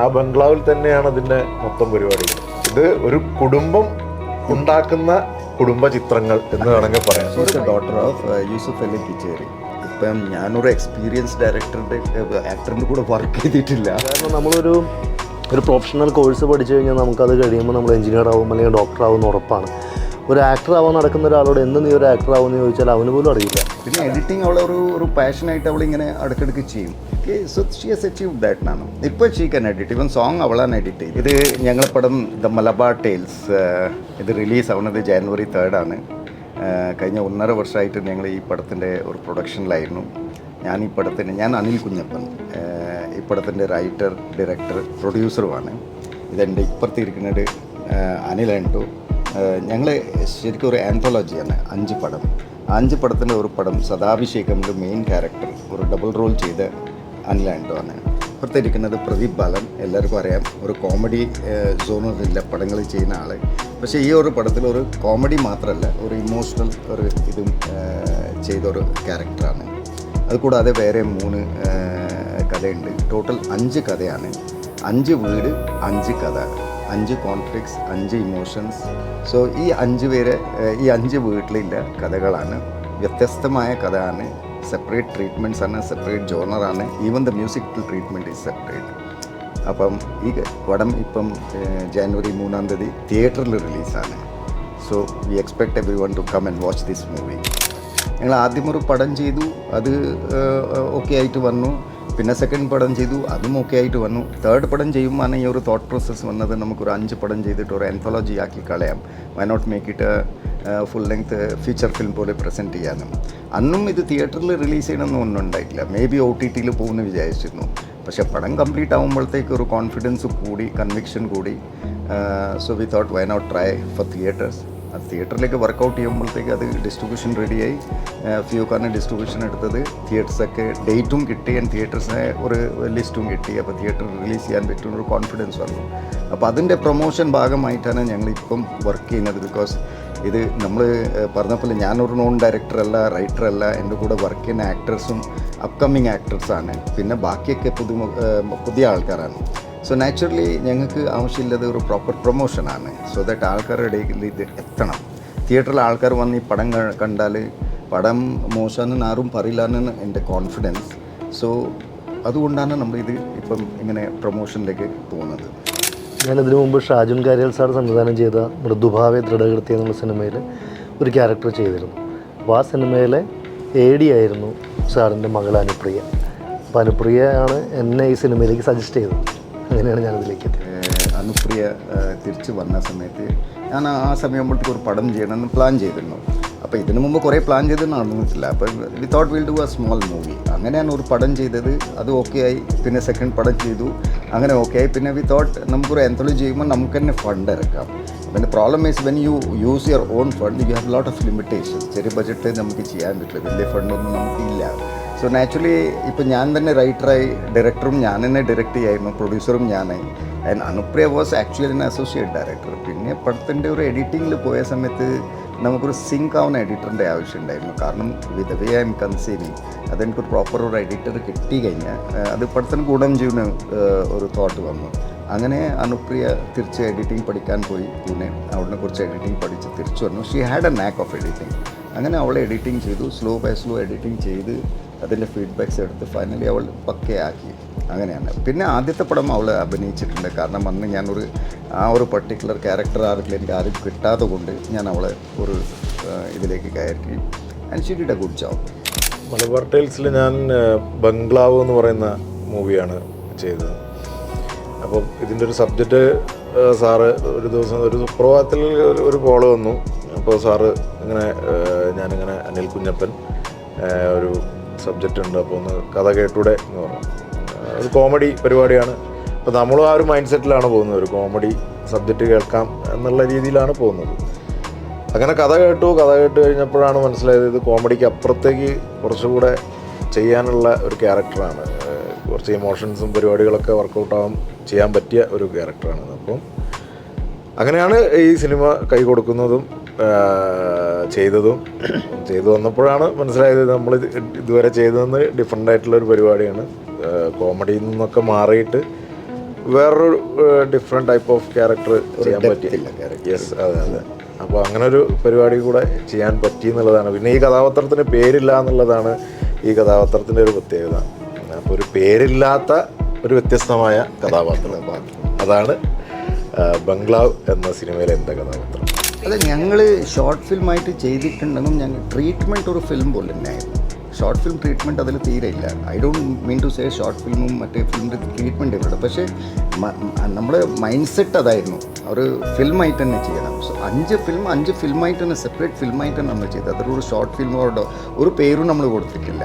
ആ ബംഗ്ലാവിൽ തന്നെയാണ് അതിന്റെ മൊത്തം പരിപാടി. ഇത് ഒരു കുടുംബം ഉണ്ടാക്കുന്ന കുടുംബ ചിത്രങ്ങൾ എന്ന് വേണമെങ്കിൽ പറയാം. ഡോക്ടർ ഓഫ് യൂസുഫ് അലി കിച്ചേരി ഇപ്പം ഞാനൊരു എക്സ്പീരിയൻസ് ഡയറക്ടറിന്റെ ആക്ടറിന്റെ കൂടെ വർക്ക് ചെയ്തിട്ടില്ല. കാരണം നമ്മളൊരു ഒരു പ്രൊഫഷണൽ കോഴ്സ് പഠിച്ചു കഴിഞ്ഞാൽ നമുക്കത് കഴിയുമ്പോൾ നമ്മൾ എഞ്ചിനീയർ ആവും അല്ലെങ്കിൽ ഡോക്ടർ ആവും എന്ന് ഉറപ്പാണ്. ഒരു ആക്ടർ ആവാൻ നടക്കുന്ന ഒരാളോട് എന്ന് നീ ഒരു ആക്ടർ ആവുമെന്ന് ചോദിച്ചാൽ അവന് പോലും അറിയില്ല. പിന്നെ എഡിറ്റിംഗ് അവളെ ഒരു ഒരു പാഷനായിട്ട് അവൾ ഇങ്ങനെ അടുക്കിടക്ക് ചെയ്യും. സോ ഷി അച്ചീവ് ദാറ്റ് ഇപ്പോൾ she can edit even song അവളാണ് എഡിറ്റ് ചെയ്ത് ഇത് ഞങ്ങളെ പടം ദ മലബാർ ടേൽസ് ഇത് റിലീസ് ആവുന്നത് ജാനുവരി ആണ്. കഴിഞ്ഞ ഒന്നര വർഷമായിട്ട് ഞങ്ങൾ ഈ പടത്തിന്റെ ഒരു പ്രൊഡക്ഷനിലായിരുന്നു ഞാൻ ഈ പടത്തിന് ഞാൻ അനിൽ കുഞ്ഞപ്പൻ ഈ പടത്തിന്റെ റൈറ്റർ ഡയറക്ടർ പ്രൊഡ്യൂസറുമാണ് ഇതെന്റെ ഇപ്പുറത്തിരിക്കുന്നത് അനിൽ ആൻഡു ഞങ്ങൾ ശരിക്കും ഒരു ആന്തോളജിയാണ് അഞ്ച് പടം. അഞ്ച് പടത്തിന്റെ ഒരു പടം സദാഭിഷേകമിന്റെ മെയിൻ ക്യാരക്ടർ ഒരു ഡബിൾ റോൾ ചെയ്ത് അനിലാൻഡോ ആണ്. ഇപ്പുറത്തിരിക്കുന്നത് പ്രദീപ് ബാലൻ. എല്ലാവർക്കും അറിയാം ഒരു കോമഡി സോണില്ല പടങ്ങൾ ചെയ്യുന്ന ആൾ പക്ഷേ ഈ ഒരു പടത്തിൽ ഒരു കോമഡി മാത്രമല്ല ഒരു ഇമോഷണൽ ഒരു ഇതും ചെയ്തൊരു ക്യാരക്ടറാണ് അതുകൂടാതെ വേറെ മൂന്ന് കഥയുണ്ട്. ടോട്ടൽ അഞ്ച് കഥയാണ്. അഞ്ച് വീട് അഞ്ച് കഥ. അഞ്ച് കോൺഫ്ലിക്ട്സ് അഞ്ച് ഇമോഷൻസ്. സോ ഈ അഞ്ച് പേര് ഈ അഞ്ച് വീട്ടിലുള്ള കഥകളാണ്. വ്യത്യസ്തമായ കഥയാണ്. സെപ്പറേറ്റ് ട്രീറ്റ്മെന്റ്സ് ആണ് separate ജോണറാണ് even the music treatment is separate. അപ്പം ഈ പടം ഇപ്പം ജാനുവരി മൂന്നാം തീയതി തിയേറ്ററിൽ റിലീസാണ്. So we expect everyone to come and watch this movie. ഞങ്ങൾ ആദ്യം ഒരു പടം ചെയ്തു. അത് ഓക്കെ ആയിട്ട് വന്നു. പിന്നെ സെക്കൻഡ് പടം ചെയ്തു അതും ഓക്കെ ആയിട്ട് വന്നു. തേർഡ് പടം ചെയ്യുമ്പോൾ ഈ ഒരു തോട്ട് പ്രോസസ്സ് വന്നത്. നമുക്കൊരു അഞ്ച് പടം ചെയ്തിട്ട് ഒരു എൻഫോളജി ആക്കി കളയാം. Why not make it full length feature film പോലെ പ്രസന്റ് ചെയ്യാനും. അന്നും ഇത് തിയേറ്ററിൽ റിലീസ് ചെയ്യണമെന്ന് ഒന്നും ഉണ്ടായിട്ടില്ല. മേ ബി ഒ ടി ടിയിൽ പോകുമെന്ന് വിചാരിച്ചിരുന്നു. പക്ഷേ പടം കംപ്ലീറ്റ് ആകുമ്പോഴത്തേക്ക് ഒരു കോൺഫിഡൻസ് കൂടി കൺവിക്ഷൻ കൂടി. So we thought why not try for theatres അത് തിയേറ്ററിലേക്ക് വർക്കൗട്ട് ചെയ്യുമ്പോഴത്തേക്ക് അത് ഡിസ്ട്രിബ്യൂഷൻ റെഡിയായി ഫിയോക്കാരന് ഡിസ്ട്രിബ്യൂഷൻ എടുത്തത്. തിയേറ്റേഴ്സൊക്കെ ഡേറ്റും കിട്ടി ആൻഡ് തിയേറ്റേഴ്സിനെ ഒരു ലിസ്റ്റും കിട്ടി. അപ്പോൾ തിയേറ്റർ റിലീസ് ചെയ്യാൻ പറ്റുന്ന ഒരു കോൺഫിഡൻസ് വന്നു. അപ്പോൾ അതിന്റെ പ്രൊമോഷൻ ഭാഗമായിട്ടാണ് ഞങ്ങൾ ഇപ്പം വർക്ക് ചെയ്യുന്നത് ബിക്കോസ് ഇത് നമ്മൾ പറഞ്ഞ പോലെ ഞാനൊരു നോൺ ഡയറക്ടറല്ല റൈറ്ററല്ല എന്റെ കൂടെ വർക്ക് ചെയ്യുന്ന ആക്ടേഴ്സും അപ്കമ്മിങ് ആക്ടേഴ്സാണ് പിന്നെ ബാക്കിയൊക്കെ പുതുമ പുതിയ ആൾക്കാരാണ്. സോ നാച്ചുറലി ഞങ്ങൾക്ക് ആവശ്യമില്ലത് ഒരു പ്രോപ്പർ പ്രൊമോഷനാണ് സോ ദാറ്റ് ആൾക്കാരുടെ ഇടയിൽ ഇത് എത്തണം. തിയേറ്ററിൽ ആൾക്കാർ വന്ന് ഈ പടം കണ്ടാൽ പടം മോശമാണെന്ന് ആരും പറയില്ല എന്നാണ് എന്റെ കോൺഫിഡൻസ് സോ അതുകൊണ്ടാണ് നമ്മൾ ഇത് ഇപ്പം ഇങ്ങനെ പ്രൊമോഷനിലേക്ക് പോകുന്നത്. ഞാൻ ഇതിനു മുമ്പ് ഷാജുൻ കാരിയൽ സാർ സംവിധാനം ചെയ്ത മൃദുഭാവെ ദൃഢകൃത്യ എന്നുള്ള സിനിമയിൽ ഒരു ക്യാരക്ടർ ചെയ്തിരുന്നു. അപ്പോൾ ആ സിനിമയിലെ എ ഡി ആയിരുന്നു സാറിന്റെ മകൾ അനുപ്രിയ അപ്പോൾ അനുപ്രിയയാണ് എന്നെ ഈ സിനിമയിലേക്ക് സജസ്റ്റ് ചെയ്തത്. അങ്ങനെയാണ് ഞാനിതിലേക്ക് എത്തിയത്. അനുപ്രിയ തിരിച്ചു വന്ന സമയത്ത് ഞാൻ ആ സമയമാകുമ്പോഴത്തേക്ക് ഒരു പടം ചെയ്യണമെന്ന് പ്ലാൻ ചെയ്തിരുന്നു. അപ്പോൾ ഇതിനു മുമ്പ് കുറേ പ്ലാൻ ചെയ്ത് നടന്നിട്ടില്ല. അപ്പോൾ we thought will do a small movie അങ്ങനെയാണ് ഒരു പടം ചെയ്തത് അത് ഓക്കെ ആയി. പിന്നെ സെക്കൻഡ് പടം ചെയ്തു. അങ്ങനെ ഓക്കെ ആയി. പിന്നെ വി തോട്ട് നമുക്കൊരു എന്തോളജി ചെയ്യുമ്പോൾ നമുക്ക് തന്നെ ഫണ്ട് ഇറക്കാം. പിന്നെ problem is when you use your own fund you have lot of limitation ചെറിയ ബജറ്റ് നമുക്ക് ചെയ്യാൻ പറ്റില്ല. വലിയ ഫണ്ടൊന്നും നമുക്കില്ല. സോ നാച്ചുറലി ഇപ്പോൾ ഞാൻ തന്നെ റൈറ്ററായി ഡയറക്ടറും ഞാൻ തന്നെ ഡയറക്റ്റ് ചെയ്യായിരുന്നു പ്രൊഡ്യൂസറും ഞാനായി and Anupriya was actually an associate director പിന്നെ പടത്തിന്റെ ഒരു എഡിറ്റിങ്ങിൽ പോയ സമയത്ത് നമുക്കൊരു സിങ്ക് ആവുന്ന എഡിറ്ററിന്റെ ആവശ്യം ഉണ്ടായിരുന്നു. കാരണം with way I am conceiving അതെനിക്കൊരു പ്രോപ്പർ ഒരു എഡിറ്റർ കിട്ടി കഴിഞ്ഞാൽ അത് പടത്തിന് ഗുണം ചെയ്യുന്ന ഒരു തോട്ട് വന്നു. അങ്ങനെ അനുപ്രിയ തിരിച്ച് എഡിറ്റിംഗ് പഠിക്കാൻ പോയി. പിന്നെ അവിടുന്ന് കുറച്ച് എഡിറ്റിംഗ് പഠിച്ച് തിരിച്ചു വന്നു. She had a knack of editing അങ്ങനെ അവൾ എഡിറ്റിംഗ് ചെയ്തു സ്ലോ ബൈ സ്ലോ എഡിറ്റിംഗ് ചെയ്ത് അതിന്റെ ഫീഡ്ബാക്ക്സ് എടുത്ത് ഫൈനലി അവൾ പക്കയാക്കി. അങ്ങനെയാണ്. പിന്നെ ആദ്യത്തെ പടം അവൾ അഭിനയിച്ചിട്ടുണ്ട്. കാരണം അന്ന് ഞാനൊരു ആ ഒരു പർട്ടിക്കുലർ ക്യാരക്ടർ ആർക്കിൽ എനിക്ക് ആരും കിട്ടാതെ കൊണ്ട് ഞാൻ അവളെ ഒരു ഇതിലേക്ക് കയറ്റി. And she did a good job Malabar ടൈൽസിൽ ഞാൻ ബംഗ്ലാവ് എന്ന് പറയുന്ന മൂവിയാണ് ചെയ്തത്. അപ്പം ഇതിന്റെ ഒരു സബ്ജക്റ്റ് സാറ് ഒരു ദിവസം ഒരു സുപ്രഭാതത്തിൽ ഒരു കോൾ വന്നു. അപ്പോൾ സാറ് ഇങ്ങനെ ഞാനിങ്ങനെ അനിൽ കുഞ്ഞപ്പൻ ഒരു സബ്ജക്റ്റ് ഉണ്ട്. അപ്പോൾ ഒന്ന് കഥ കേട്ടൂടെ എന്ന് പറഞ്ഞു. ഒരു കോമഡി പരിപാടിയാണ്. അപ്പോൾ നമ്മളും ആ ഒരു മൈൻഡ് സെറ്റിലാണ് പോകുന്നത്. ഒരു കോമഡി സബ്ജക്റ്റ് കേൾക്കാം എന്നുള്ള രീതിയിലാണ് പോകുന്നത്. അങ്ങനെ കഥ കേട്ടു. കഥ കേട്ട് കഴിഞ്ഞപ്പോഴാണ് മനസ്സിലായത് ഇത് കോമഡിക്ക് അപ്പുറത്തേക്ക് കുറച്ചുകൂടെ ചെയ്യാനുള്ള ഒരു ക്യാരക്ടറാണ് കുറച്ച് ഇമോഷൻസും പരിപാടികളൊക്കെ വർക്കൗട്ട് ചെയ്യാൻ പറ്റിയ ഒരു ക്യാരക്ടറാണ് അപ്പം അങ്ങനെയാണ് ഈ സിനിമ കൈ കൊടുക്കുന്നതും ചെയ്തതും ചെയ്തു വന്നപ്പോഴാണ് മനസ്സിലായത് നമ്മൾ ഇതുവരെ ചെയ്തതെന്ന് ഡിഫറെന്റ് ആയിട്ടുള്ള ഒരു പരിപാടിയാണ്. കോമഡിയിൽ നിന്നൊക്കെ മാറിയിട്ട് വേറൊരു ഡിഫറെന്റ് ടൈപ്പ് ഓഫ് ക്യാരക്ടർ ചെയ്യാൻ depth പറ്റി. ഇല്ല character. യെസ് അതെ അതെ. അപ്പോൾ അങ്ങനെ ഒരു പരിപാടി കൂടെ ചെയ്യാൻ പറ്റി എന്നുള്ളതാണ്. പിന്നെ ഈ കഥാപാത്രത്തിന് പേരില്ല എന്നുള്ളതാണ് ഈ കഥാപാത്രത്തിന്റെ ഒരു പ്രത്യേകത. അപ്പോൾ ഒരു പേരില്ലാത്ത ഒരു വ്യത്യസ്തമായ കഥാപാത്രം. അതാണ് ബംഗ്ലാവ് എന്ന സിനിമയിലെ എന്റെ കഥാപാത്രം. അല്ല ഞങ്ങൾ ഷോർട്ട് ഫിലിമായിട്ട് ചെയ്തിട്ടുണ്ടെന്നും ഞങ്ങൾ ട്രീറ്റ്മെന്റ് ഒരു ഫിലിം പോലെ തന്നെയായിരുന്നു. ഷോർട്ട് ഫിലിം ട്രീറ്റ്മെന്റ് അതിൽ തീരെ ഇല്ല. I don't mean to say short ഫിലിമും മറ്റേ ഫിലിമിന്റെ ട്രീറ്റ്മെന്റ് ഇവിടെ പക്ഷേ നമ്മുടെ മൈൻഡ് സെറ്റ് അതായിരുന്നു. ഒരു ഫിലിമായിട്ട് തന്നെ ചെയ്യണം. സോ അഞ്ച് ഫിലിം അഞ്ച് ഫിലിമായിട്ട് തന്നെ സെപ്പറേറ്റ് ഫിലിമായിട്ട് തന്നെ നമ്മൾ ചെയ്തത്. അതൊരു ഒരു ഷോർട്ട് ഫിലിമോടോ ഒരു പേരും നമ്മൾ കൊടുത്തിട്ടില്ല.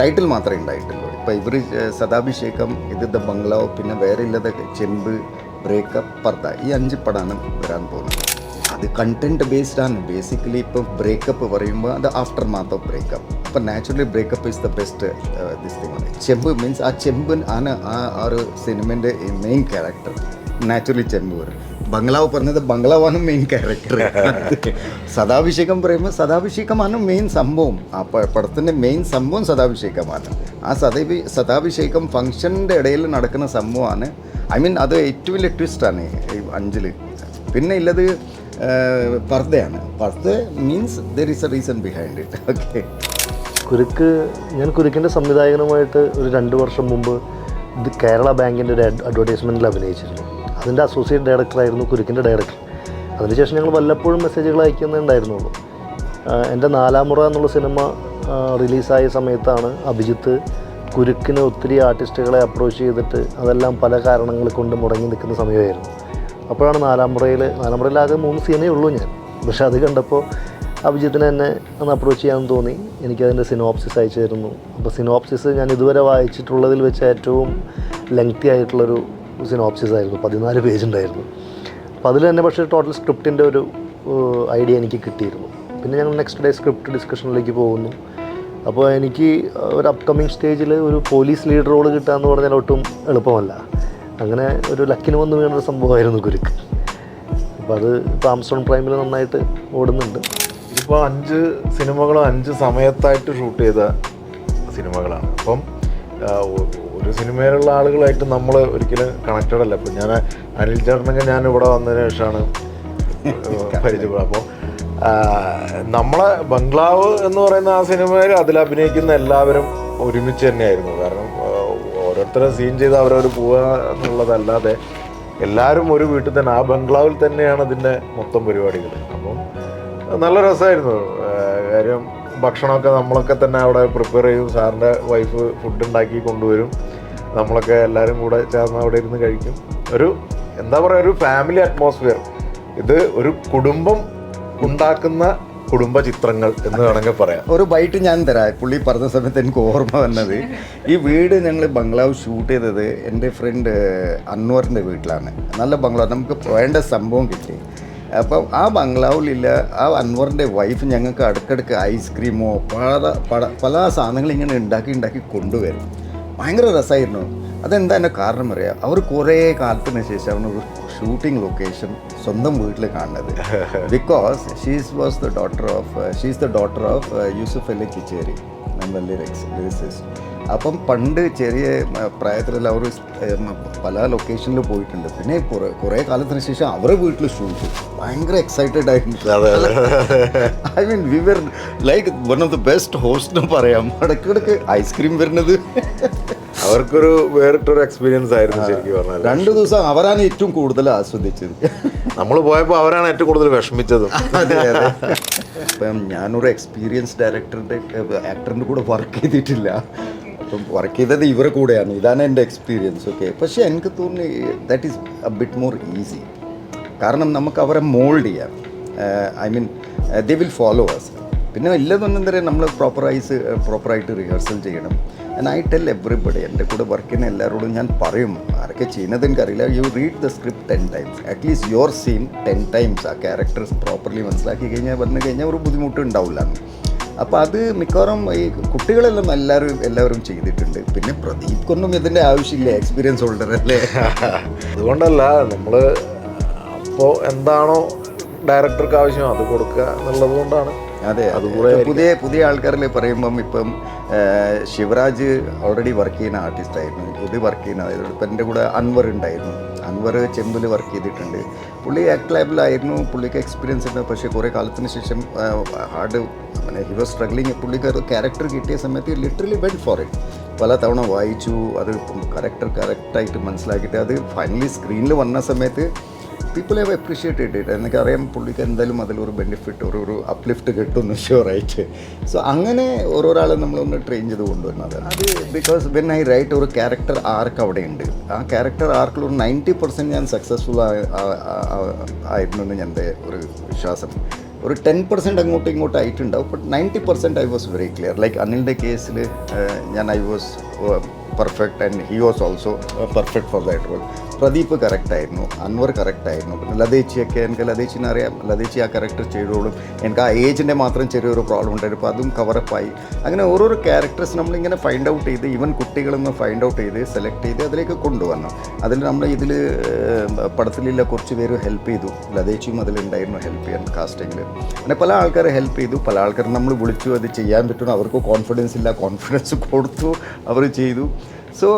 ടൈറ്റിൽ മാത്രമേ ഉണ്ടായിട്ടുള്ളൂ. ഇപ്പോൾ ഇവർ സദാഭിഷേകം ഇത് ദ ബംഗ്ലാവ് പിന്നെ വേറെ ഇല്ലാതെ ചെമ്പ് ബ്രേക്കപ്പ് പർദ്ദ. ഈ അഞ്ച് പടമാണ് വരാൻ പോകുന്നത്. അത് കണ്ടന്റ് ബേസ്ഡ് ആണ്. ബേസിക്കലി ഇപ്പോൾ ബ്രേക്കപ്പ് പറയുമ്പോൾ അത് ആഫ്റ്റർ മാത്ത് ഓഫ് ബ്രേക്കപ്പ് അപ്പോൾ naturally breakup is the best this thing ചെമ്പ് മീൻസ് ആ ചെമ്പൻ ആണ് ആ ഒരു സിനിമേന്റെ മെയിൻ ക്യാരക്ടർ നാച്ചുറലി ചെമ്പ് വരും ബംഗ്ലാവ് പറഞ്ഞത് ബംഗ്ലാവാണ് മെയിൻ ക്യാരക്ടർ സദാഭിഷേകം പറയുമ്പോൾ സദാഭിഷേകമാണ് മെയിൻ സംഭവം. ആ പടത്തിന്റെ മെയിൻ സംഭവം സദാഭിഷേകമാണ്. ആ സദാഭി സദാഭിഷേകം ഫംഗ്ഷന്റെ ഇടയിൽ നടക്കുന്ന സംഭവമാണ്. ഐ മീൻ അത് ഏറ്റവും വലിയ ട്വിസ്റ്റാണ് അഞ്ചിൽ പിന്നെ ഉള്ളത് പർദ്ദയാണ് പർദ്ദ means there is a reason behind it okay കുരുക്ക് ഞാൻ കുരുക്കിന്റെ സംവിധായകനുമായിട്ട് ഒരു രണ്ട് വർഷം മുമ്പ് ഇത് കേരള ബാങ്കിന്റെ ഒരു അഡ്വർടൈസ്മെന്റിൽ അഭിനയിച്ചിരുന്നു. അതിന്റെ അസോസിയേറ്റ് ഡയറക്ടറായിരുന്നു കുരുക്കിന്റെ ഡയറക്ടർ അതിനുശേഷം ഞങ്ങൾ വല്ലപ്പോഴും മെസ്സേജുകൾ അയക്കുന്നുണ്ടായിരുന്നുള്ളൂ എന്റെ നാലാമുറ എന്നുള്ള സിനിമ റിലീസായ സമയത്താണ് അഭിജിത്ത് കുരുക്കിന് ഒത്തിരി ആർട്ടിസ്റ്റുകളെ അപ്രോച്ച് ചെയ്തിട്ട് അതെല്ലാം പല കാരണങ്ങൾ കൊണ്ട് മുടങ്ങി നിൽക്കുന്ന സമയമായിരുന്നു. അപ്പോഴാണ് നാലാം ബ്രേയിലാകെ മൂന്ന് സീനേ ഉള്ളൂ ഞാൻ. പക്ഷെ അത് കണ്ടപ്പോൾ അഭിജിത്തിനെ എന്നെ ഒന്ന് അപ്രോച്ച് ചെയ്യാൻ തോന്നി. എനിക്കതിന്റെ സിനോപ്സിസ് അയച്ചു തരുന്നു. അപ്പോൾ സിനോപ്സിസ് ഞാൻ ഇതുവരെ വായിച്ചിട്ടുള്ളതിൽ വെച്ച് ഏറ്റവും ലെങ്തി ആയിട്ടുള്ളൊരു സിനോപ്സിസ് ആയിരുന്നു. പതിനാല് പേജ് ഉണ്ടായിരുന്നു. അപ്പോൾ അതിൽ തന്നെ പക്ഷേ ടോട്ടൽ സ്ക്രിപ്റ്റിന്റെ ഒരു ഐഡിയ എനിക്ക് കിട്ടിയിരുന്നു. പിന്നെ ഞങ്ങൾ നെക്സ്റ്റ് ഡേ സ്ക്രിപ്റ്റ് ഡിസ്കഷനിലേക്ക് പോകുന്നു. അപ്പോൾ എനിക്ക് ഒരു അപ്കമിങ് സ്റ്റേജിൽ ഒരു പോലീസ് ലീഡ് റോൾ കിട്ടുക എന്ന് പറഞ്ഞാൽ ഒട്ടും എളുപ്പമല്ല. അങ്ങനെ ഒരു ലക്കിന് വന്ന് വീണൊരു സംഭവമായിരുന്നു കുരുക്ക് അപ്പോൾ അത് ഇപ്പോൾ ആംസോൺ പ്രൈമിൽ നന്നായിട്ട് ഓടുന്നുണ്ട്. ഇതിപ്പോൾ അഞ്ച് സിനിമകളും അഞ്ച് സമയത്തായിട്ട് ഷൂട്ട് ചെയ്ത സിനിമകളാണ്. അപ്പം ഒരു സിനിമയിലുള്ള ആളുകളായിട്ട് നമ്മൾ ഒരിക്കലും കണക്റ്റഡ് അല്ല. ഇപ്പം ഞാൻ അനിൽ ചേട്ടനൊക്കെ ഞാൻ ഇവിടെ വന്നതിന് ശേഷമാണ് പരിചയപ്പെടുക അപ്പോൾ നമ്മളെ ബംഗ്ലാവ് എന്ന് പറയുന്ന ആ സിനിമയിൽ അതിൽ അഭിനയിക്കുന്ന എല്ലാവരും ഒരുമിച്ച് തന്നെയായിരുന്നു. കാരണം ഓരോരുത്തരെ സീൻ ചെയ്ത് അവരവർ പോവുക എന്നുള്ളതല്ലാതെ എല്ലാവരും ഒരു വീട്ടിൽ തന്നെ ആ ബംഗ്ലാവിൽ തന്നെയാണ് ഇതിന്റെ മൊത്തം പരിപാടികൾ അപ്പം നല്ല രസമായിരുന്നു. കാര്യം ഭക്ഷണമൊക്കെ നമ്മളൊക്കെ തന്നെ അവിടെ പ്രിപ്പയർ ചെയ്യും. സാറിന്റെ വൈഫ് ഫുഡ് ഉണ്ടാക്കി കൊണ്ടുവരും. നമ്മളൊക്കെ എല്ലാവരും കൂടെ ചേർന്ന് അവിടെ ഇരുന്ന് കഴിക്കും. ഒരു എന്താ പറയുക ഒരു ഫാമിലി അറ്റ്മോസ്ഫിയർ ഇത് ഒരു കുടുംബം ഉണ്ടാക്കുന്ന കുടുംബ ചിത്രങ്ങൾ എന്ന് വേണമെങ്കിൽ പറയാം. ഒരു ബൈറ്റ് ഞാൻ തരാം. പുള്ളി പറഞ്ഞ സമയത്ത് എനിക്ക് ഓർമ്മ വന്നത്. ഈ വീട് ഞങ്ങൾ ബംഗ്ലാവ് ഷൂട്ട് ചെയ്തത് എന്റെ ഫ്രണ്ട് അൻവറിന്റെ വീട്ടിലാണ്. നല്ല ബംഗ്ലാവ് നമുക്ക് വേണ്ട സംഭവം കിട്ടി. അപ്പം ആ ബംഗ്ലാവിലില്ല ആ അൻവറിന്റെ വൈഫ് ഞങ്ങൾക്ക് അടുക്കടുക്ക് ഐസ്ക്രീമോ പല പല പല സാധനങ്ങൾ ഇങ്ങനെ ഉണ്ടാക്കി ഉണ്ടാക്കി കൊണ്ടുവരും. ഭയങ്കര രസമായിരുന്നു. അതെന്താ എന്റെ കാരണം അറിയാം അവർ കുറേ കാലത്തിന് ശേഷം ഒരു ഷൂട്ടിംഗ് ലൊക്കേഷൻ സ്വന്തം വീട്ടിൽ കാണുന്നത്. Because she's was the daughter of she's the daughter of Yusuf Ali Kechery lyricist അപ്പം പണ്ട് ചെറിയ പ്രായത്തിൽ അവർ പല ലൊക്കേഷനിൽ പോയിട്ടുണ്ട്. പിന്നെ കുറേ കുറേ കാലത്തിന് ശേഷം അവരെ വീട്ടിൽ ഷൂട്ട് ഭയങ്കര എക്സൈറ്റഡ് ആയിരുന്നു. I mean we were like one of the best host പറയാം. ഇടയ്ക്കിടയ്ക്ക് ഐസ്ക്രീം വരുന്നത്. അവർക്കൊരു വേറിട്ടൊരു എക്സ്പീരിയൻസ് ആയിരുന്നു ശരിക്കും പറഞ്ഞാൽ രണ്ടു ദിവസം അവരാണ് ഏറ്റവും കൂടുതൽ ആസ്വദിച്ചത്. നമ്മൾ പോയപ്പോൾ അവരാണ് ഏറ്റവും കൂടുതൽ വിഷമിച്ചത്. അപ്പം ഞാനൊരു എക്സ്പീരിയൻസ് ഡയറക്ടറുടെ ആക്ടറിന്റെ കൂടെ വർക്ക് ചെയ്തിട്ടില്ല. അപ്പം വർക്ക് ചെയ്തത് ഇവരെ കൂടെയാണ്. ഇതാണ് എന്റെ എക്സ്പീരിയൻസ് ഓക്കെ പക്ഷേ എനിക്ക് തോന്നി that is a bit more easy കാരണം നമുക്ക് അവരെ മോൾഡ് ചെയ്യാം. I mean they will follow us പിന്നെ ഇല്ലെന്നൊന്നും തരാം നമ്മൾ പ്രോപ്പറൈസ് പ്രോപ്പറായിട്ട് റിഹേഴ്സൽ ചെയ്യണം. ആൻഡ് ഐ ടെൽ എവറിബഡി എന്റെ കൂടെ വർക്ക് ചെയ്യുന്ന എല്ലാവരോടും ഞാൻ പറയും ആരൊക്കെ ചെയ്യുന്നത് എനിക്കറിയില്ല. You read the script ten times at least your scene ten times ആ ക്യാരക്ടേഴ്സ് പ്രോപ്പർലി മനസ്സിലാക്കി കഴിഞ്ഞാൽ വന്നു കഴിഞ്ഞാൽ ഒരു ബുദ്ധിമുട്ട് ഉണ്ടാവില്ല. അപ്പോൾ അത് മിക്കവാറും ഈ കുട്ടികളെല്ലാം എല്ലാവരും എല്ലാവരും ചെയ്തിട്ടുണ്ട്. പിന്നെ പ്രദീപ്ക്കൊന്നും ഇതിന്റെ ആവശ്യമില്ല എക്സ്പീരിയൻസ് ഹോൾഡർ അല്ലേ? അതുകൊണ്ടല്ല നമ്മൾ അപ്പോൾ എന്താണോ ഡയറക്ടർക്ക് ആവശ്യം അത് കൊടുക്കുക എന്നുള്ളത് കൊണ്ടാണ്. അതെ അതുകൂടെ പുതിയ പുതിയ ആൾക്കാരിൽ പറയുമ്പം ഇപ്പം ശിവരാജ് ഓൾറെഡി വർക്ക് ചെയ്യുന്ന ആർട്ടിസ്റ്റ് ആയിരുന്നു. ഇത് വർക്ക് ചെയ്യുന്ന ഇപ്പം എന്റെ കൂടെ അൻവർ ഉണ്ടായിരുന്നു. അൻവർ ചെമ്പിൽ വർക്ക് ചെയ്തിട്ടുണ്ട്. പുള്ളി ആക്ട് ലാബിലായിരുന്നു പുള്ളിക്ക് എക്സ്പീരിയൻസ് ഉണ്ട്. പക്ഷേ കുറേ കാലത്തിന് ശേഷം ഹാർഡ് അങ്ങനെ ഹി വാസ് സ്ട്രഗ്ലിങ് പുള്ളിക്ക് ഒരു ക്യാരക്ടർ കിട്ടിയ സമയത്ത് ലിറ്ററലി വെൻ ഫോർ ഇറ്റ് പല തവണ വായിച്ചു അത് കറക്റ്റർ കറക്റ്റായിട്ട് മനസ്സിലാക്കിയിട്ട് അത് ഫൈനലി സ്ക്രീനിൽ വന്ന സമയത്ത് പീപ്പിൾ ഹാവ് അപ്രീഷിയേറ്റഡ് എനിക്ക് എനിക്കറിയാം പുള്ളിക്ക് എന്തായാലും അതിലൊരു ബെനിഫിറ്റ് ഒരു ഒരു അപ്ലിഫ്റ്റ് കിട്ടുന്നു ഷുവറായിട്ട് സോ അങ്ങനെ ഓരോരാളെ നമ്മളൊന്ന് ട്രെയിൻ ചെയ്ത് കൊണ്ടുവരുന്നത്. അത് ബിക്കോസ് വെൻ ഐ റൈറ്റ് ഒരു ക്യാരക്ടർ ആർക്ക് അവിടെ ഉണ്ട് ആ ക്യാരക്ടർ ആർക്കിൽ ഒരു നയന്റി പെർസെന്റ് ഞാൻ സക്സസ്ഫുൾ ആയിരുന്നു എന്ന് എന്റെ ഒരു വിശ്വാസം. ഒരു ടെൻ പെർസെന്റ് അങ്ങോട്ടും ഇങ്ങോട്ടും ആയിട്ടുണ്ടാവും. But ninety percent I was very clear like അനിലിന്റെ കേസിൽ ഞാൻ I was perfect and he was also perfect for that role Pradeep correct ആയിരുന്നു അൻവർ കറക്റ്റ് ആയിരുന്നു പിന്നെ ലതേച്ചിയൊക്കെ എനിക്ക് ലതേച്ചിനെ അറിയാം. ലതേച്ചി ആ കറക്റ്റ് ചെയ്തോളും. എനിക്ക് ആ ഏജിന്റെ മാത്രം ചെറിയൊരു പ്രോബ്ലം ഉണ്ടായിരുന്നു. അപ്പോൾ അതും കവറപ്പായി അങ്ങനെ ഓരോരോ ക്യാരക്ടേഴ്സ് നമ്മളിങ്ങനെ ഫൈൻഡ് ഔട്ട് ചെയ്ത് ഈവൻ കുട്ടികളൊന്ന് ഫൈൻഡ് ഔട്ട് ചെയ്ത് സെലക്ട് ചെയ്ത് അതിലേക്ക് കൊണ്ടുവന്നു. അതിൽ നമ്മൾ ഇതിൽ പടത്തിലുള്ള കുറച്ച് പേര് ഹെൽപ്പ് ചെയ്തു. ലതേച്ചിയും അതിലുണ്ടായിരുന്നു ഹെൽപ്പ് ചെയ്യാൻ കാസ്റ്റിങ്ങിൽ അങ്ങനെ പല ആൾക്കാർ ഹെൽപ്പ് ചെയ്തു. പല ആൾക്കാർ നമ്മൾ വിളിച്ചു അത് ചെയ്യാൻ പറ്റുന്നു അവർക്ക് കോൺഫിഡൻസ് ഇല്ല. കോൺഫിഡൻസ് കൊടുത്തു അവർ ചെയ്തു. So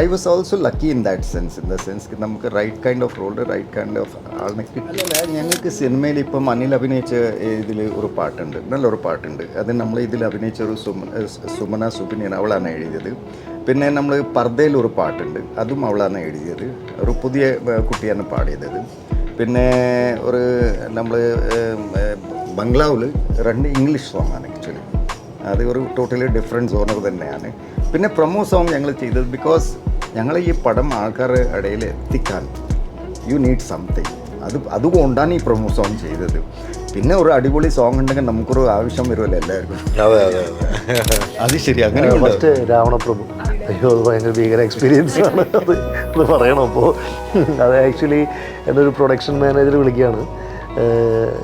I was also lucky in that sense in the sense നമുക്ക് right kind of role right kind of ആളിനെ കിട്ടില്ല ഞങ്ങൾക്ക് സിനിമയിൽ ഇപ്പം അനിൽ അഭിനയിച്ച ഇതിൽ ഒരു പാട്ടുണ്ട് നല്ലൊരു പാട്ടുണ്ട്. അത് നമ്മൾ ഇതിൽ അഭിനയിച്ച ഒരു സുമ സുമന സുബിനിയാണ് അവളാണ് എഴുതിയത്. പിന്നെ നമ്മൾ പർദ്ദയിൽ ഒരു പാട്ടുണ്ട് അതും അവളാണ് എഴുതിയത്. ഒരു പുതിയ കുട്ടിയാണ് പാടിയത്. പിന്നെ ഒരു നമ്മൾ ബംഗ്ലാവിൽ രണ്ട് ഇംഗ്ലീഷ് സോങ്ങാണ് ആക്ച്വലി അത് ഒരു ടോട്ടലി ഡിഫറെന്റ് സോണർ തന്നെയാണ്. പിന്നെ പ്രൊമോ സോങ് ഞങ്ങൾ ചെയ്തത് ബിക്കോസ് ഞങ്ങൾ ഈ പടം ആൾക്കാരുടെ ഇടയിൽ എത്തിക്കാൻ യു നീഡ് സംതിങ് അത് അതുകൊണ്ടാണ് ഈ പ്രൊമോ സോങ് ചെയ്തത്. പിന്നെ ഒരു അടിപൊളി സോങ് ഉണ്ടെങ്കിൽ നമുക്കൊരു ആവശ്യം വരുമല്ലോ എല്ലാവർക്കും. അതെ അതെ അതെ. ശരി അങ്ങനെ ഫസ്റ്റ് രാവണ പ്രഭു. അയ്യോ അത് ഭയങ്കര ഭീകര എക്സ്പീരിയൻസ് ആണ് അത്. അത് പറയണം അപ്പോൾ അത് ആക്ച്വലി എന്റെ ഒരു പ്രൊഡക്ഷൻ മാനേജർ വിളിക്കുകയാണ്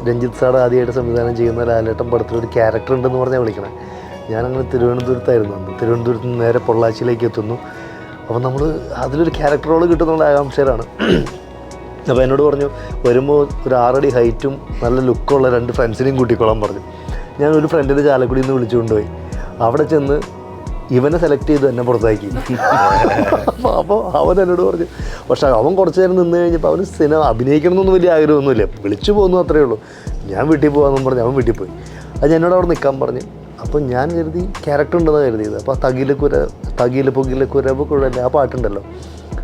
രഞ്ജിത്ത് സാർ ആദ്യമായിട്ട് സംവിധാനം ചെയ്യുന്ന ലാലേട്ടൻ പടത്തിൽ ഒരു ക്യാരക്ടർ ഉണ്ടെന്ന് പറഞ്ഞാൽ വിളിക്കണേ. ഞാനങ്ങനെ തിരുവനന്തപുരത്തായിരുന്നു. അന്ന് തിരുവനന്തപുരത്ത് നിന്ന് നേരെ പൊള്ളാച്ചിയിലേക്ക് എത്തുന്നു. അപ്പോൾ നമ്മൾ അതിലൊരു ക്യാരക്ടർ റോൾ കിട്ടുന്നുള്ള ആകാംക്ഷയിലാണ്. അപ്പോൾ എന്നോട് പറഞ്ഞു വരുമ്പോൾ ഒരു ആറടി ഹൈറ്റും നല്ല ലുക്കുള്ള രണ്ട് ഫ്രണ്ട്സിനെയും കൂട്ടിക്കോളാൻ പറഞ്ഞു. ഞാൻ ഒരു ഫ്രണ്ടിന്റെ ചാലക്കുടിയിൽ നിന്ന് വിളിച്ചുകൊണ്ടുപോയി. അവിടെ ചെന്ന് ഇവനെ സെലക്ട് ചെയ്ത് എന്നെ പുറത്താക്കി. അപ്പോൾ അവൻ എന്നോട് പറഞ്ഞു പക്ഷേ അവൻ കുറച്ച് നേരം നിന്ന് കഴിഞ്ഞപ്പോൾ അവന് സിനിമ അഭിനയിക്കണമെന്നൊന്നും വലിയ ആഗ്രഹമൊന്നുമില്ല. വിളിച്ചു പോകുന്നു അത്രയേ ഉള്ളൂ. ഞാൻ വീട്ടിൽ പോകാമെന്നും പറഞ്ഞു അവൻ വീട്ടിൽ പോയി. അത് എന്നോട് അവിടെ നിൽക്കാൻ പറഞ്ഞു. അപ്പോൾ ഞാൻ കരുതി ക്യാരക്ടർ ഉണ്ടെന്ന് കരുതിയത്. അപ്പോൾ തകിൽ കുര തകിൽ പുകിൽ കുരവ് കുഴല്ല ആ പാട്ടുണ്ടല്ലോ.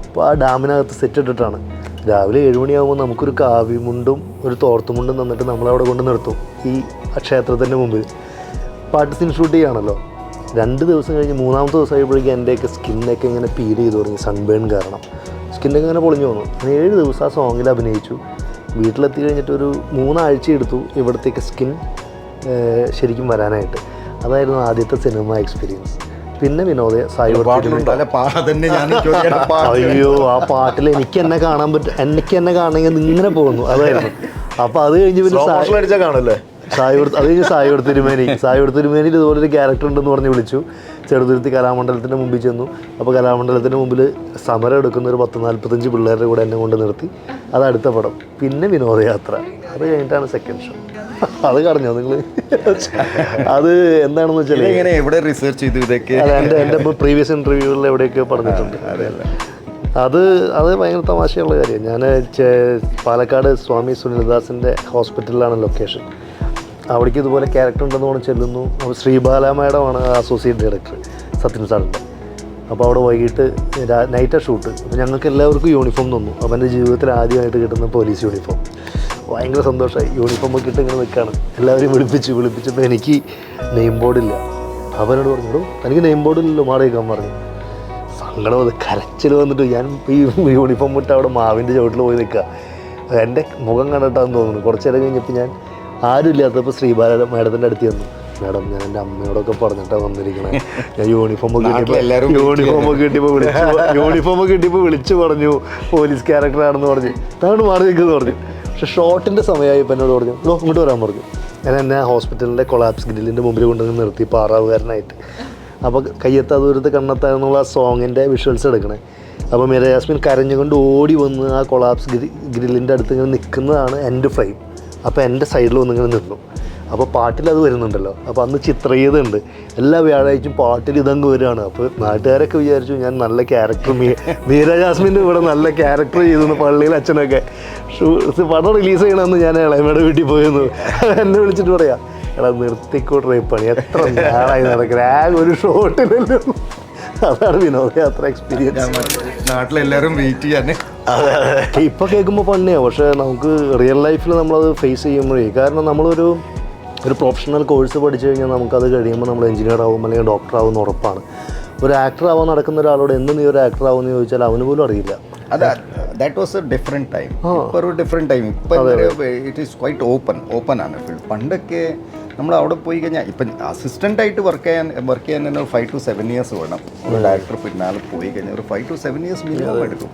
അപ്പോൾ ആ ഡാമിനകത്ത് സെറ്റ് ഇട്ടിട്ടാണ്. രാവിലെ ഏഴുമണിയാകുമ്പോൾ നമുക്കൊരു കാവിമുണ്ടും ഒരു തോർത്തുമുണ്ടും തന്നിട്ട് നമ്മളവിടെ കൊണ്ട് നിർത്തും. ഈ ക്ഷേത്രത്തിന്റെ മുമ്പിൽ. പാട്ട് സീൻ ഷൂട്ട് ചെയ്യുകയാണല്ലോ രണ്ട് ദിവസം കഴിഞ്ഞ് മൂന്നാമത്തെ ദിവസം ആയപ്പോഴേക്കും എന്റെയൊക്കെ സ്കിന്നൊക്കെ ഇങ്ങനെ പീൽ ചെയ്ത് തുടങ്ങി സൺബേൺ കാരണം. സ്കിന്നൊക്കെ ഇങ്ങനെ പൊളിഞ്ഞു വന്നു അങ്ങനെ ഏഴ് ദിവസം ആ സോങ്ങിൽ അഭിനയിച്ചു. വീട്ടിലെത്തി കഴിഞ്ഞിട്ട് ഒരു മൂന്നാഴ്ച എടുത്തു ഇവിടത്തേക്ക് സ്കിൻ ശരിക്കും വരാനായിട്ട്. അതായിരുന്നു ആദ്യത്തെ സിനിമ എക്സ്പീരിയൻസ് പിന്നെ വിനോദ സൈബർ അയ്യോ ആ പാട്ടിൽ എനിക്ക് എന്നെ കാണാൻ പറ്റും എനിക്ക് എന്നെ കാണണമെങ്കിൽ ഇങ്ങനെ പോകുന്നു. അതായിരുന്നു. അപ്പൊ അത് കഴിഞ്ഞ് പിന്നെ Slow സായി- കൊടുത്ത് അത് കഴിഞ്ഞ് സായി തിരുമേനി സായി തിരുമേനിയിൽ ഇതുപോലെ ഒരു ക്യാരക്ടർ ഉണ്ടെന്ന് പറഞ്ഞ് വിളിച്ചു. ചെറുതുരുത്തി കലാമണ്ഡലത്തിന്റെ മുമ്പിൽ ചെന്നു. അപ്പോൾ കലാമണ്ഡലത്തിന്റെ മുമ്പിൽ സമരം എടുക്കുന്ന ഒരു പത്ത് നാൽപ്പത്തഞ്ച് പിള്ളേരുടെ കൂടെ എന്നെ കൊണ്ട് നിർത്തി. അത് അടുത്ത പടം. പിന്നെ വിനോദയാത്ര. അത് കഴിഞ്ഞിട്ടാണ് സെക്കൻഡ് ഷോ അത് കടഞ്ഞോ നിങ്ങൾ അത് എന്താണെന്ന് വെച്ചാൽ എങ്ങനെ എവിടെ റിസർച്ച് ചെയ്തു ഇതൊക്കെ? എന്റെ എന്റെ ഇപ്പോൾ പ്രീവിയസ് ഇന്റർവ്യൂകളിൽ എവിടെയൊക്കെ പറഞ്ഞിട്ടുണ്ട്. അത് അത് ഭയങ്കര തമാശയുള്ള കാര്യം. ഞാൻ പാലക്കാട് സ്വാമി സുനിൽദാസിന്റെ ഹോസ്പിറ്റലിലാണ് ലൊക്കേഷൻ അവിടേക്ക് ഇതുപോലെ ക്യാരക്ടർ ഉണ്ടെന്ന് പറഞ്ഞ് ചെല്ലുന്നു. അപ്പോൾ ശ്രീബാല മാഡമാണ് അസോസിയേറ്റ് ഡയറക്ടർ സത്യൻ സാറിന്റെ. അപ്പോൾ അവിടെ വൈകിട്ട് നൈറ്റ് ഷൂട്ട് അപ്പോൾ ഞങ്ങൾക്ക് എല്ലാവർക്കും യൂണിഫോം തന്നു. അപ്പോൾ അവന്റെ ജീവിതത്തിൽ ആദ്യമായിട്ട് കിട്ടുന്ന പോലീസ് യൂണിഫോം ഭയങ്കര സന്തോഷമായി യൂണിഫോം ഒക്കെ ഇട്ട് ഇങ്ങനെ നിൽക്കുകയാണ് എല്ലാവരും വിളിപ്പിച്ച് വിളിപ്പിച്ചപ്പോൾ എനിക്ക് നെയിം ബോർഡില്ല അവനോട് പറഞ്ഞു തനിക്ക് നെയിം ബോർഡില്ലല്ലോ മാറിയേക്കാൻ പറഞ്ഞു. സങ്കടം അത് കരച്ചിൽ വന്നിട്ട് ഞാൻ ഈ യൂണിഫോം ഇട്ട് അവിടെ മാവിന്റെ ചുവട്ടിൽ പോയി നിൽക്കുക എന്റെ മുഖം കണ്ടിട്ടാന്ന് തോന്നുന്നു. കുറച്ച് നേരം കഴിഞ്ഞപ്പോൾ ഞാൻ ആരും ഇല്ലാത്തപ്പോൾ ശ്രീബാല മാഡത്തിന്റെ അടുത്ത് ചെന്നു. മാഡം ഞാൻ എന്റെ അമ്മയോടൊക്കെ പറഞ്ഞിട്ടാണ് വന്നിരിക്കണേ. ഞാൻ യൂണിഫോം ഒക്കെ നാട്ടിൽ എല്ലാവരും കിട്ടിയപ്പോൾ യൂണിഫോം ഒക്കെ കിട്ടിയപ്പോൾ വിളിച്ചു. യൂണിഫോം ഒക്കെ കിട്ടിയപ്പോൾ വിളിച്ചു പറഞ്ഞു. പോലീസ് ക്യാരക്ടറാണെന്ന് പറഞ്ഞു. താങ്കൾ മാറി നിൽക്കുന്നു പറഞ്ഞു. പക്ഷെ ഷോട്ടിന്റെ സമയമായപ്പോൾ എന്നോട് പറഞ്ഞു നോ ഇങ്ങോട്ട് വരാൻ പറഞ്ഞു. ഞാൻ എന്നെ ഹോസ്പിറ്റലിന്റെ കൊളാപ്സ് ഗ്രില്ലിന്റെ മുമ്പിൽ കൊണ്ടുവന്ന് നിർത്തി പാറാവുകാരനായിട്ട്. അപ്പോൾ കയ്യെത്താ ദൂരത്ത് കണ്ണെത്താന്നുള്ള ആ സോങ്ങിന്റെ വിഷ്വൽസ് എടുക്കണേ. അപ്പോൾ മീര ജാസ്മിൻ കരഞ്ഞുകൊണ്ട് ഓടി വന്ന് ആ കൊളാപ്സ് ഗ്രി ഗ്രില്ലിന്റെ അടുത്ത് ഇങ്ങനെ നിൽക്കുന്നതാണ് എന്റെ ഫ്രെയിം അപ്പോൾ എന്റെ സൈഡിൽ ഒന്നിങ്ങനെ നിന്നു. അപ്പോൾ പാട്ടിൽ അത് വരുന്നുണ്ടല്ലോ. അപ്പോൾ അന്ന് ചിത്രഗീതമുണ്ട് എല്ലാ വ്യാഴാഴ്ചയും പാട്ടിൽ ഇതങ്ങ് വരികയാണ്. അപ്പോൾ നാട്ടുകാരൊക്കെ വിചാരിച്ചു ഞാൻ നല്ല ക്യാരക്ടർ മീ മീര ജാസ്മിന്റെ കൂടെ നല്ല ക്യാരക്ടർ ചെയ്തു പള്ളിയിൽ അച്ഛനൊക്കെ. പടം റിലീസ് ചെയ്യണമെന്ന് ഞാൻ ഇളയമയുടെ വീട്ടിൽ പോയിരുന്നു. എന്നെ വിളിച്ചിട്ട് പറയാം എടാ നിർത്തിക്കോട്ടെ പണി എത്ര നാളായി നടക്കുന്നത് ആ ഒരു ഷോട്ടിലല്ലോ അതാണ് വിനോദയാത്ര എക്സ്പീരിയൻസ് നാട്ടിലെല്ലാവരും വെയിറ്റ് ചെയ്യാൻ ഇപ്പൊ കേൾക്കുമ്പോൾ പണിയാണ് പക്ഷെ നമുക്ക് റിയൽ ലൈഫിൽ നമ്മളത് ഫേസ് ചെയ്യുമ്പോഴേ കാരണം നമ്മളൊരു ഒരു പ്രൊഫഷണൽ കോഴ്സ് പഠിച്ചു കഴിഞ്ഞാൽ നമുക്കത് കഴിയുമ്പോൾ നമ്മൾ എഞ്ചിനീയർ ആവും അല്ലെങ്കിൽ ഡോക്ടർ ആവും എന്ന് ഉറപ്പാണ്. ഒരു ആക്ടർ ആവാൻ നടക്കുന്ന ഒരാളോട് എന്ന് നീ ഒരു ആക്ടർ ആവുമെന്ന് ചോദിച്ചാൽ അവന് പോലും അറിയില്ല. അത് that was a different time ഇപ്പോൾ ഒരു ഡിഫറെന്റ് ടൈം ഇപ്പം it is quite open open ആണ്. ഫീൽഡ് പണ്ടൊക്കെ നമ്മൾ അവിടെ പോയി കഴിഞ്ഞാൽ ഇപ്പം അസിസ്റ്റന്റ് ആയിട്ട് വർക്ക് ചെയ്യാൻ വർക്ക് ചെയ്യാൻ തന്നെ ഒരു ഫൈവ് ടു സെവൻ ഇയേഴ്സ് വേണം. ഒരു ഡയറക്ടർ പിന്നാലെ പോയി കഴിഞ്ഞാൽ ഒരു five to seven years minimum എടുക്കും.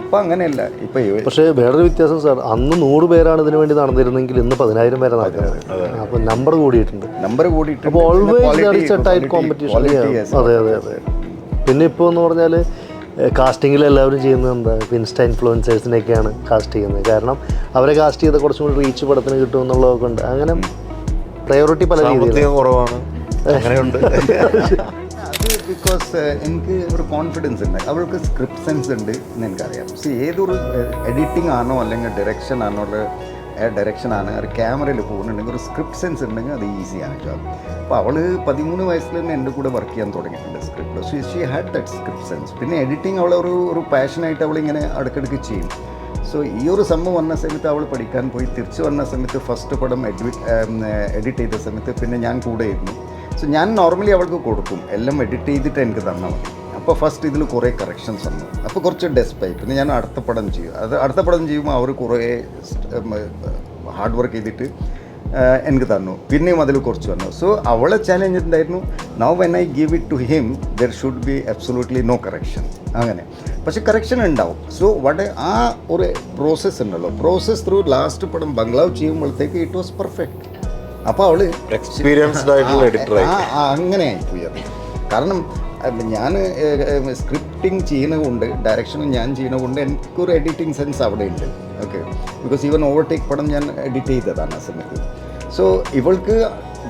ഇപ്പം അങ്ങനെയല്ല. ഇപ്പം പക്ഷേ വേറൊരു വ്യത്യാസം സാർ അന്ന് നൂറ് പേരാണ് ഇതിനു വേണ്ടി നടന്നിരുന്നെങ്കിൽ ഇന്ന് പതിനായിരം പേരെ നടക്കുന്നത്. അപ്പോൾ നമ്പർ കൂടിയിട്ടുണ്ട്. നമ്പർ കൂടിയിട്ട് അപ്പോൾ ഓൾവേസ് കോമ്പറ്റീഷൻ അതെ അതെ അതെ. പിന്നെ ഇപ്പോൾ എന്ന് പറഞ്ഞാൽ കാസ്റ്റിങ്ങിൽ എല്ലാവരും ചെയ്യുന്നത് എന്താ? ഇൻസ്റ്റ ഇൻഫ്ലുവൻസേഴ്സിനെയൊക്കെയാണ് കാസ്റ്റ് ചെയ്യുന്നത്. കാരണം അവരെ കാസ്റ്റ് ചെയ്ത് കുറച്ചും കൂടി റീച്ച് പടത്തിന് കിട്ടുമെന്നുള്ളതൊക്കെ ഉണ്ട്. അങ്ങനെ പ്രയോറിറ്റി പല കുറവാണ്. അങ്ങനെയുണ്ട്. അത് ബിക്കോസ് എനിക്ക് ഒരു കോൺഫിഡൻസ് ഉണ്ട്. അവൾക്ക് സ്ക്രിപ്റ്റ് സെൻസ് ഉണ്ട് എന്ന് എനിക്കറിയാം. സി ഏതൊരു എഡിറ്റിംഗ് ആണോ അല്ലെങ്കിൽ ഡയറക്ഷൻ ആണോ ഡയറക്ഷൻ ആണ് ഒരു ക്യാമറയിൽ പോകുന്നുണ്ടെങ്കിൽ ഒരു സ്ക്രിപ്റ്റ് സെൻസ് ഉണ്ടെങ്കിൽ അത് ഈസിയാണ് ജോബ് അപ്പോൾ അവൾ പതിമൂന്ന് വയസ്സിൽ തന്നെ എന്റെ കൂടെ വർക്ക് ചെയ്യാൻ തുടങ്ങിയിട്ടുണ്ട് script so she had that script sense പിന്നെ എഡിറ്റിംഗ് അവൾ ഒരു ഒരു പാഷനായിട്ട് അവളിങ്ങനെ ഇങ്ങനെ അടുക്കിടയ്ക്ക് ചെയ്യും. സോ ഈ ഒരു സംഭവം വന്ന സമയത്ത് അവൾ പഠിക്കാൻ പോയി. തിരിച്ചു വന്ന സമയത്ത് ഫസ്റ്റ് പടം എഡിറ്റ് എഡിറ്റ് ചെയ്ത സമയത്ത് പിന്നെ ഞാൻ കൂടെ ഇരുന്നു. സോ ഞാൻ നോർമലി അവൾക്ക് കൊടുക്കും. എല്ലാം എഡിറ്റ് ചെയ്തിട്ട് എനിക്ക് തന്നാൽ മതി. അപ്പോൾ ഫസ്റ്റ് ഇതിൽ കുറേ കറക്ഷൻസ് വന്നു. അപ്പോൾ കുറച്ച് ഡെസ്പായി പിന്നെ ഞാൻ അടുത്ത പടം ചെയ്യും. അത് അടുത്ത പടം ചെയ്യുമ്പോൾ അവർ കുറേ ഹാർഡ് വർക്ക് ചെയ്തിട്ട് എനിക്ക് തന്നു. പിന്നെയും അതിൽ കുറച്ച് വന്നു സോ അവളെ ചാലഞ്ച് എന്തായിരുന്നു? Now when I give it to him there should be absolutely no correction അങ്ങനെ. പക്ഷെ കറക്ഷൻ ഉണ്ടാവും. സോ വട ആ ഒരു പ്രോസസ്സ് ഉണ്ടല്ലോ. പ്രോസസ്സ് ത്രൂ ലാസ്റ്റ് പടം ബംഗ്ലാവ് ചെയ്യുമ്പോഴത്തേക്ക് ഇറ്റ് വാസ് പെർഫെക്റ്റ് അപ്പോൾ അവൾ എക്സ്പീരിയൻസ്ഡ് ആയിട്ടുള്ള അങ്ങനെ ആയിപ്പോയി അത്. കാരണം ഞാൻ സ്ക്രിപ്റ്റിംഗ് ചെയ്യുന്നത് കൊണ്ട് ഡയറക്ഷനും ഞാൻ ചെയ്യുന്നത് കൊണ്ട് എനിക്കൊരു എഡിറ്റിംഗ് സെൻസ് അവിടെ ഉണ്ട്. ഓക്കെ ബിക്കോസ് ഈവൻ ഓവർടേക്ക് പടം ഞാൻ എഡിറ്റ് ചെയ്തതാണ് ആ സമയത്ത്. സോ ഇവൾക്ക്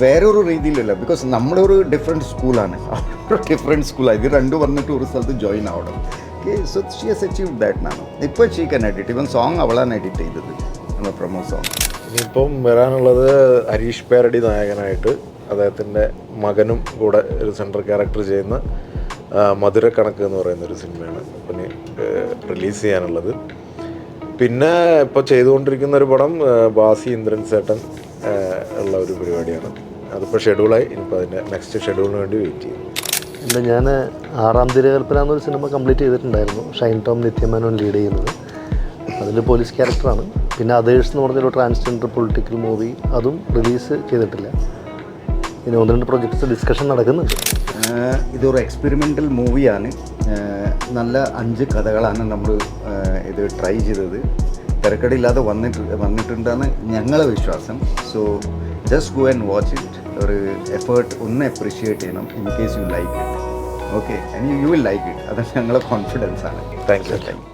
വേറൊരു രീതിയിലല്ല ബിക്കോസ് നമ്മളൊരു ഡിഫറെന്റ് സ്കൂളാണ് ഡിഫറെന്റ് സ്കൂളാണ് ഇത് രണ്ടും വന്നിട്ട് ഒരു സ്ഥലത്ത് ജോയിൻ ആവണം. Okay so she has achieve that നാണ് ഇപ്പോൾ she can edit even song അവളാണ് എഡിറ്റ് ചെയ്തത്. നമ്മുടെ പ്രൊമോ സോങ് ഇനിയിപ്പം വരാനുള്ളത് ഹരീഷ് പേരടി നായകനായിട്ട് അദ്ദേഹത്തിന്റെ മകനും കൂടെ ഒരു സെൻട്രൽ ക്യാരക്ടർ ചെയ്യുന്ന മധുര കണക്ക് എന്ന് പറയുന്ന ഒരു സിനിമയാണ് പിന്നെ റിലീസ് ചെയ്യാനുള്ളത്. പിന്നെ ഇപ്പോൾ ചെയ്തുകൊണ്ടിരിക്കുന്ന ഒരു പടം ബാസി ഇന്ദ്രൻ സേട്ടൻ ഉള്ള ഒരു പരിപാടിയാണ്. അതിപ്പോൾ ഷെഡ്യൂളായി. ഇനിയിപ്പോൾ അതിന്റെ നെക്സ്റ്റ് ഷെഡ്യൂളിന് വേണ്ടി വെയിറ്റ് ചെയ്യും. എന്താ ഞാൻ ആറാം തിരകൽപ്പന എന്നൊരു സിനിമ കംപ്ലീറ്റ് ചെയ്തിട്ടുണ്ടായിരുന്നു. ഷൈൻ ടോം നിത്യമേനോൻ ലീഡ് ചെയ്യുന്നത്. അതിൽ പോലീസ് ക്യാരക്ടറാണ് പിന്നെ അതേഴ്സ് എന്ന് പറഞ്ഞൊരു ട്രാൻസ്ജെൻഡർ പൊളിറ്റിക്കൽ മൂവി അതും റിലീസ് ചെയ്തിട്ടില്ല. ഇനി ഒന്ന് രണ്ട് പ്രൊജക്ട്സ് ഡിസ്കഷൻ നടക്കുന്നുണ്ട്. ഇതൊരു എക്സ്പെരിമെന്റൽ മൂവിയാണ് നല്ല അഞ്ച് കഥകളാണ് നമ്മൾ ഇത് ട്രൈ ചെയ്തത്. തിരക്കടില്ലാതെ വന്നിട്ട് വന്നിട്ടുണ്ടെന്ന് ഞങ്ങളെ വിശ്വാസം. So just go and watch it ഒരു എഫേർട്ട് ഒന്ന് അപ്രീഷിയേറ്റ് ചെയ്യണം in case you like it okay and you will like it അത് ഞങ്ങളെ കോൺഫിഡൻസ് ആണ്. Thank you thank you